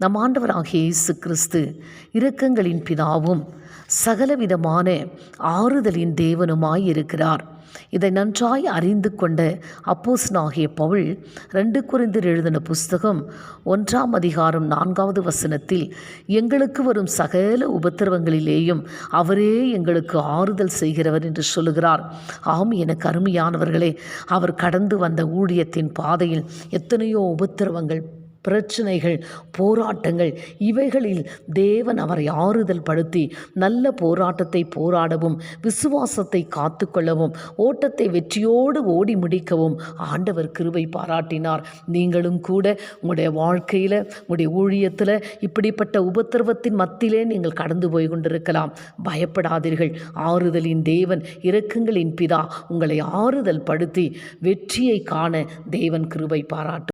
நம் ஆண்டவராகிய இயேசு கிறிஸ்து இரக்கங்களின் பிதாவும் சகலவிதமான ஆறுதலின் தேவனுமாய் இருக்கிறார். இதை நன்றாய் அறிந்து கொண்ட அப்போஸ்தலனாகிய பவுல் ரெண்டு குறைந்தர் எழுதின புஸ்தகம் ஒன்றாம் அதிகாரம் நான்காவது வசனத்தில் எங்களுக்கு வரும் சகல உபத்திரவங்களிலேயும் அவரே எங்களுக்கு ஆறுதல் செய்கிறவர் என்று சொல்லுகிறார். ஆம் எனக்கு அருமையானவர்களே அவர் கடந்து வந்த ஊழியத்தின் பாதையில் எத்தனையோ உபத்திரவங்கள் பிரச்சனைகள் போராட்டங்கள் இவைகளில் தேவன் அவரை ஆறுதல் படுத்தி நல்ல போராட்டத்தை போராடவும் விசுவாசத்தை காத்துக்கொள்ளவும் ஓட்டத்தை வெற்றியோடு ஓடி முடிக்கவும் ஆண்டவர் கிருபை பாராட்டினார். நீங்களும் கூட உங்களுடைய வாழ்க்கையில் உங்களுடைய ஊழியத்தில் இப்படிப்பட்ட உபத்திரவத்தின் மத்தியிலே நீங்கள் கடந்து போய் கொண்டிருக்கலாம். பயப்படாதீர்கள். ஆறுதலின் தேவன் இரக்கங்களின் பிதா. உங்களை ஆறுதல் படுத்தி வெற்றியை காண தேவன் கிருபை பாராட்டும்